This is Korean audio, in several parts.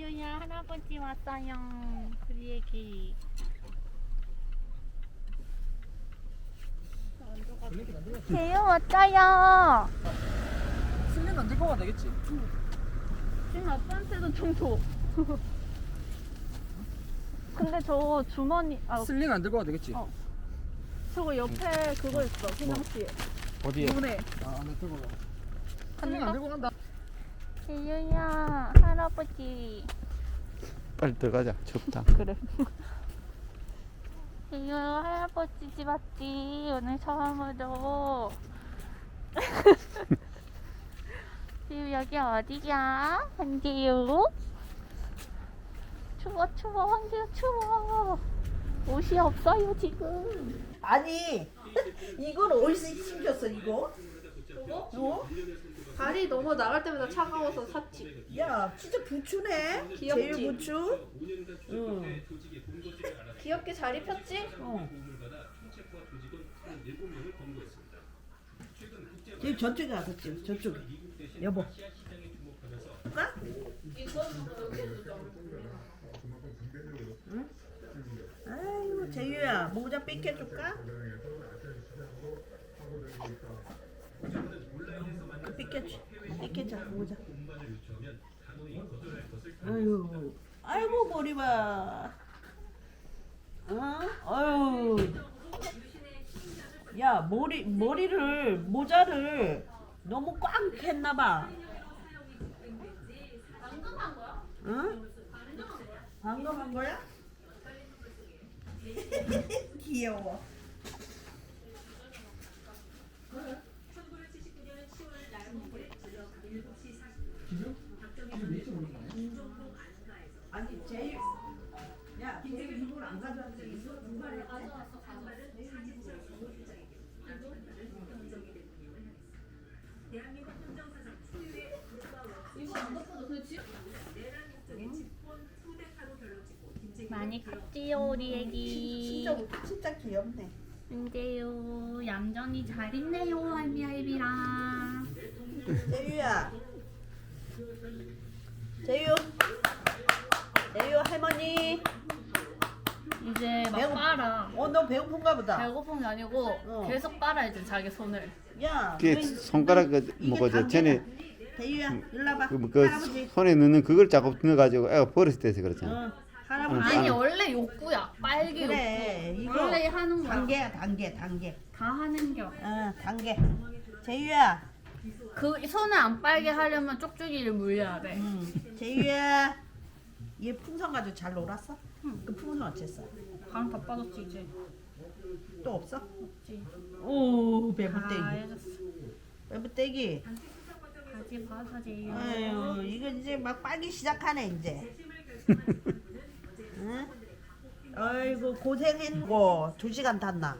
지유야 할아버지 왔어요. 우리 애기. 재유 왔어요. 슬링 안 들고 가면 되겠지? 지금 아빠한테도 좀 줘. 근데 저 주머니 아 슬링 안 들고 가면 되겠지? 어. 저거 옆에 그거 있어 희망 씨. 어디에? 노래. 아, 안 들고 가. 슬링 안 들고 간다. 지유야 할아버지. 빨리 들어가자. 춥다. 그래. 지유 할아버지 집 왔지 오늘 처음으로. 지유 여기 어디야? 한지유. 추워 추워 한지유 추워. 옷이 없어요 지금. 아니 이걸 어디서 심겼어 이거? 저거? 어? 다리 너무 나갈 때마다 차가워서 샀지. 야 진짜 부추네 귀엽지? 제일 부추 응. 귀엽게 잘 입혔지? 어. 저기 저쪽에 가서 찍어 저쪽에 여보 볼까? 응? 아이고 재유야 모자 삐껴줄까? 그 삐껴줘 삐껴줘 모자 아유 아이고 머리 봐 어? 아유 야 머리 머리를 모자를 너무 꽉 했나봐. 한 거야? 응? 방금 한 거야? 귀여워. 많이 컸지요 우리 애기. 진짜 진짜 귀엽네. 근데요 얌전히 잘 있네요 할미 할비랑. 재유야. 재유. 재유 할머니. 이제 막 배고- 빨아. 어 너 배고픈가 보다. 배고픈 게 아니고 어. 계속 빨아야지 자기 손을. 야. 그게 너 이- 손가락 그 이게. 전에 재유야 일로 와봐. 그, 그 할아버지. 손에 넣는 그걸 자꾸 넣어가지고 애가 버릇이 돼서 그렇잖아. 어. 아니 아. 원래 욕구야 빨개 그래 욕구. 이거 원래 하는 거야. 단계야 단계 단계. 다 하는 겨. 어 단계. 재유야. 그 손을 안 빨게 하려면 쪽쪽이를 물려야 돼. 음. 재유야. 얘 풍선 가지고 잘 놀았어? 그 풍선 어쨌어? 방다 빠졌지 이제. 또 없어? 없지. 오 다 배부떼기. 해줬어. 배부떼기. 바지 벗어지요. 아유 이거 이제 막 빨기 시작하네 이제. 응? 아이고 고생했고 두 시간 탔나?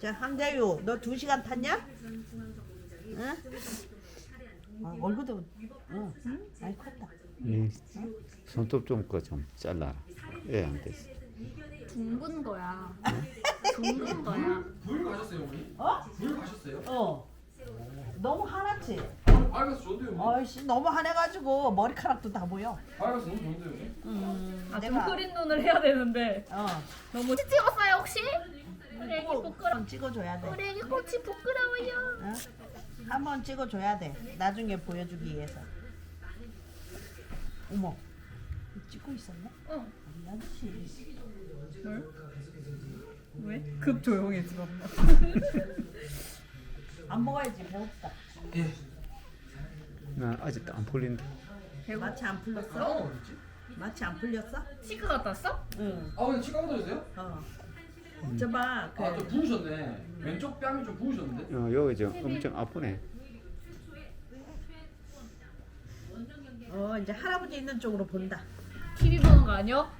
자 황대유 너 두 시간 탔냐? 응? 아, 얼굴도 응, 많이 컸다. 이 손톱 좀그좀 잘라라. 애안 됐어. 둥근 거야. 둥근 거야. 물 가셨어요, 어머니? 어? 물 가셨어요? 어. 너무 하얗지? 밝아서 좋은데요, 어머니? 어이씨 너무 하얘가지고 머리카락도 다 보여. 밝아서 너무 좋은데요, 어머니? 음, 아, 좀 내가 흐린 눈을 해야 되는데. 어 너무 찍었어요 혹시? 우리 애기 부끄러. 한번 찍어줘야 돼. 우리 애기 꽃이 부끄러워요. 어? 한번 찍어줘야 돼. 나중에 보여주기 위해서. 어머, 찍고 있었네? 응. 아니지. 왜? 급 조용해지고. 안 먹어야지 배고프다. 예. 나 아직도 안 풀린다. 마취 안 풀렸어? 아, 어딨지? 마취 안 풀렸어? 치과 갔다 왔어? 응. 아, 오늘 치과 묻어졌어요? 어. 저봐 그 아, 좀 부으셨네. 왼쪽 뺨이 좀 부으셨는데? 어, 여기 좀 엄청 아프네. 어 이제 할아버지 있는 쪽으로 본다. TV 보는 거 아니야?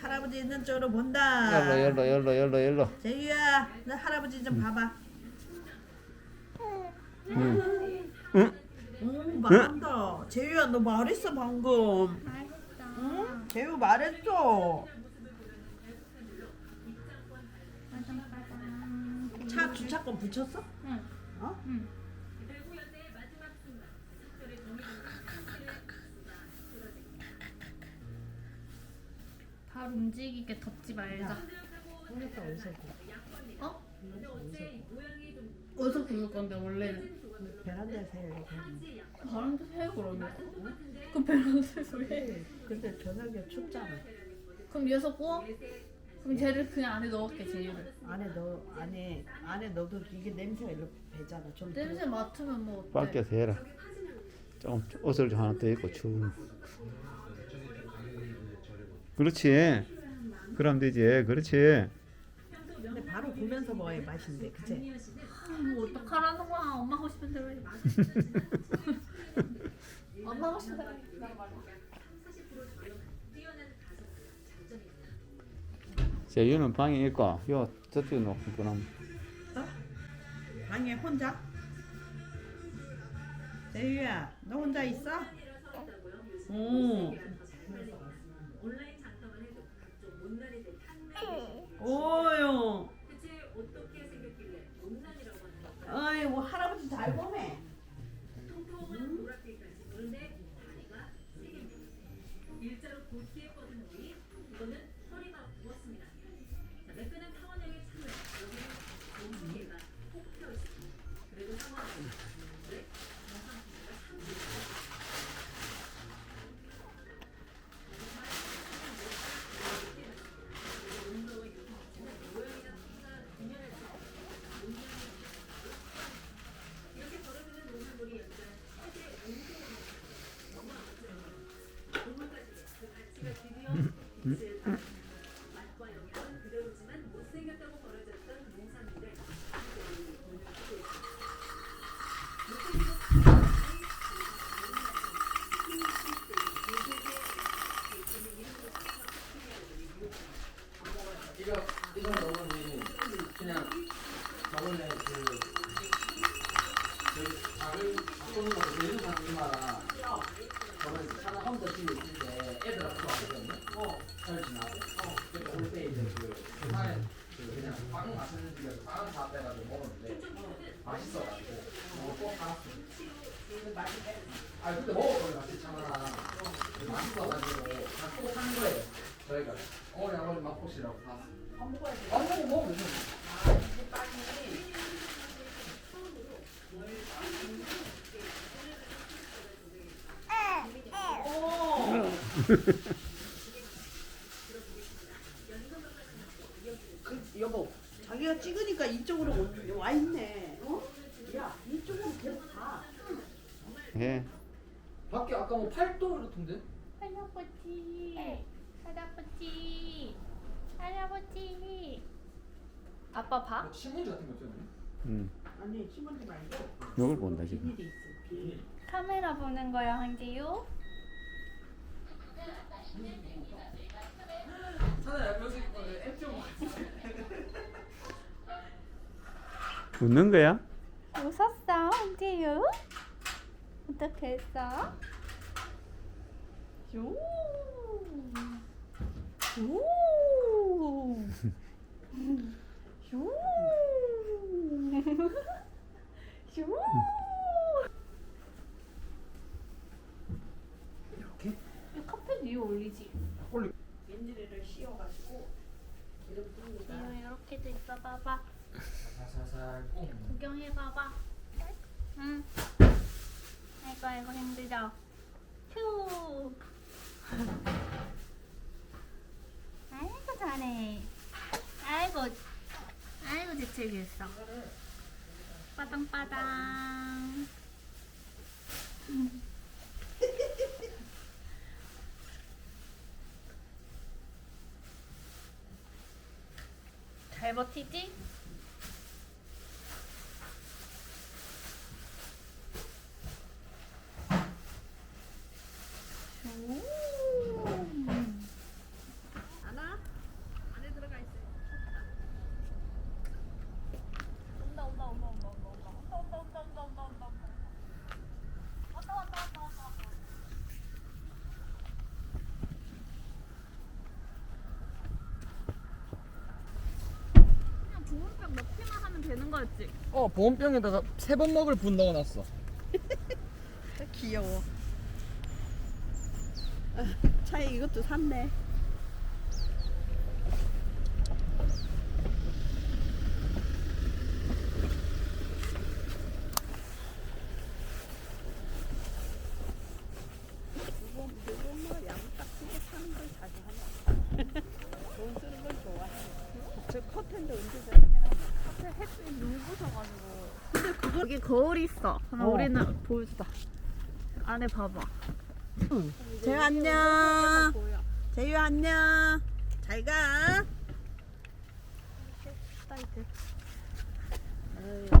할아버지 있는 쪽으로 본다. 열로 열로 열로 열로 열로. 재유야, 너 할아버지 좀 봐봐. 응. 응? 응, 말한다. 재유야, 너 말했어 방금. 맛있다. 응? 재유 말했어. 차 주차권 붙였어? 응. 어? 응. 발 움직이게 덮지 말자. 그러니까 어디서 어? 어디서 부를 건데 원래는? 베란다에서 해 이렇게. 바람도 새 그러면. 그럼 베란다에서 해. 근데 저녁에 춥잖아. 그럼 여기서 구워? 그럼 쟤를 그냥 안에 넣을게 제이를. 안에 넣 안에 안에 넣어도 이게 냄새가 이렇게 배잖아. 좀 냄새 맡으면 뭐 어때? 밖에서 해라. 조금 옷을 좀 하나 더 입고 추운. 그렇지. 그럼 되지. 그렇지. 바로 보면서 먹어야 맛있는데, 그치? 아, 뭐 어떡하라는 거야? 엄마 하고 싶은 대로 해. 엄마 하고 싶은 대로 해. 나 말이야. 재유는 방에 있고, 요 저쪽에 놓고 그럼 방에 혼자? 재유야, 너 혼자 있어? 오. 오요. 아이고 할아버지 잘 보네. 그 주말에 그 그냥 빵 맛있는 집에서 빵 사빼가지고 먹었는데 맛있어가지고 뭐꼭 사왔어요. 아 그때 먹었거든요 같이 차나. 맛있어가지고 그냥 꼭한 거예요. 저희가 어머니 아버지 맛보시라고 사왔어요. 안. 안 먹으면 되죠. 그, 여보, 자기가 찍으니까 이쪽으로 오- 와 있네. 어? 야, 이쪽으로 계속 가. 해. 밖에 아까 뭐 8도 이렇던데? 할아버지, 할아버지, 할아버지. 아빠 봐? 뭐 신문지 같은 거 있잖아요. 음. 아니, 신문지 말고 이걸 본다 지금. 비닐이 있어. 비닐. 카메라 보는 거야? 차라리 MTO 웃는 거야? 웃었어, 황지유? 어떻게 했어? 이렇게? 카펫 위에 올리지. 올리. 씌워가지고 이렇게 있어 봐봐. 꽁. 구경해 봐봐. 응. 아이고 아이고 힘들어. 휴. 즐겼어. 빠당빠당. 음. 잘 버티지? 거였지? 어 보온병에다가 세 번 먹을 분 넣어놨어. 귀여워. 차에 이것도 샀네. 여기 거울이 있어. 그럼 어. 우리는 보여주자. 안에 봐봐. 재유 안녕. 재유 안녕. 잘 가. 사이드. 아유.